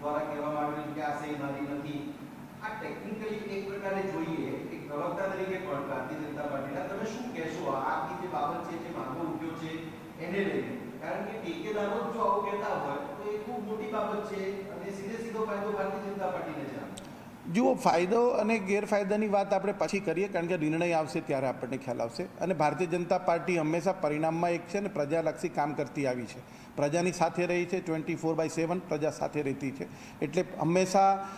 દ્વારા કહેવામાં આવેલું કે આ સહી મારી નથી. આ ટેકનિકલી એક પ્રકારે જોઈએ કે પ્રવક્તા તરીકે પણ ભારતીય જનતા પાર્ટીના તમે શું કહેશો? આ જે બાબત છે જે માર્ગો ઉઠ્યો છે, એને લઈને. કારણ કે ટેકેદારો જો આવું કહેતા હોય, તો એ ખૂબ મોટી બાબત છે અને સીધે સીધો ફાયદો ભારતીય જનતા પાર્ટીને જુઓ, ફાયદો અને ગેરફાયદાની વાત આપણે પછી કરીએ, કારણ કે નિર્ણય આવશે ત્યારે આપણને ખ્યાલ આવશે. અને ભારતીય જનતા પાર્ટી હંમેશા પરિણામમાં એક છે ને પ્રજાલક્ષી કામ કરતી આવી છે. પ્રજાની સાથે રહી છે ટ્વેન્ટી ફોર બાય સેવન પ્રજા સાથે રહેતી છે. એટલે હંમેશા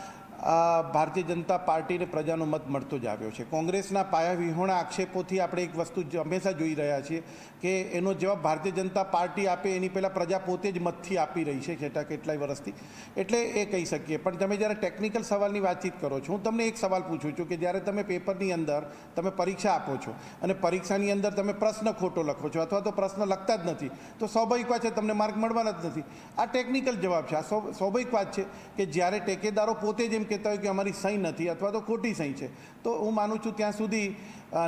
ભારતીય જનતા પાર્ટીને પ્રજાનો મત મળતો જ આવ્યો છે. કોંગ્રેસના પાયા વિહોણા આક્ષેપોથી આપણે એક વસ્તુ હંમેશા જોઈ રહ્યા છીએ કે એનો જવાબ ભારતીય જનતા પાર્ટી આપે, એની પહેલાં પ્રજા પોતે જ મતથી આપી રહી છે છેટા કેટલાય વર્ષથી. એટલે એ કહી શકીએ. પણ તમે જ્યારે ટેકનિકલ સવાલની વાતચીત કરો છો, હું તમને એક સવાલ પૂછું છું કે જ્યારે તમે પેપરની અંદર તમે પરીક્ષા આપો છો અને પરીક્ષાની અંદર તમે પ્રશ્ન ખોટો લખો છો અથવા તો પ્રશ્ન લખતા જ નથી, તો સ્વાભાવિક વાત છે તમને માર્ક મળવાના જ નથી. આ ટેકનિકલ જવાબ છે. આ સ્વ- સ્વાભાવિક વાત છે કે જ્યારે ટેકેદારો પોતે જ એમ કહેતા હોય કે અમારી સહી નથી અથવા તો ખોટી સહી છે. તો હું માનું છું ત્યાં સુધી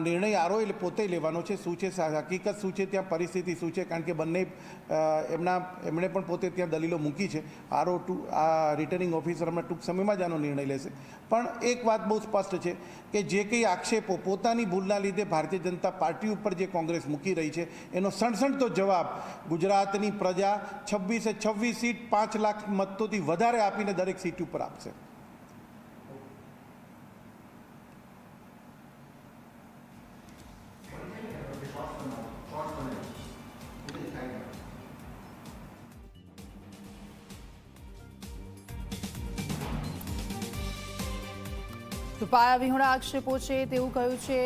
નિર્ણય આરોએ પોતે લેવાનો છે, શું છે હકીકત શું છે, ત્યાં પરિસ્થિતિ શું છે, કારણ કે બંને એમના, એમણે પણ પોતે ત્યાં દલીલો મૂકી છે. R O, two returning officer હમણાં ટૂંક સમયમાં જ આનો નિર્ણય લેશે. પણ એક વાત બહુ સ્પષ્ટ છે કે જે કંઈ આક્ષેપો પોતાની ભૂલના લીધે ભારતીય જનતા પાર્ટી ઉપર જે કોંગ્રેસ મૂકી રહી છે, એનો સણસણતો જવાબ ગુજરાતની પ્રજા છવ્વીસે છવ્વીસ સીટ પાંચ લાખ મતોથી વધારે આપીને દરેક સીટ ઉપર આપશે. તો પાયા વિહોણા આક્ષેપો છે તેવું કહ્યું છે.